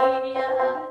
alegria.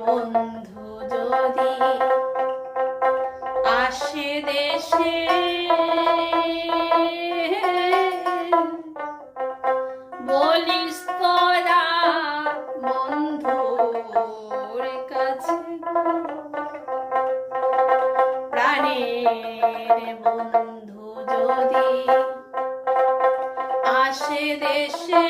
বন্ধু যদি আসে দেশে বলিস তোরা বন্ধুর কাছে প্রাণের বন্ধু যদি আসে দেশে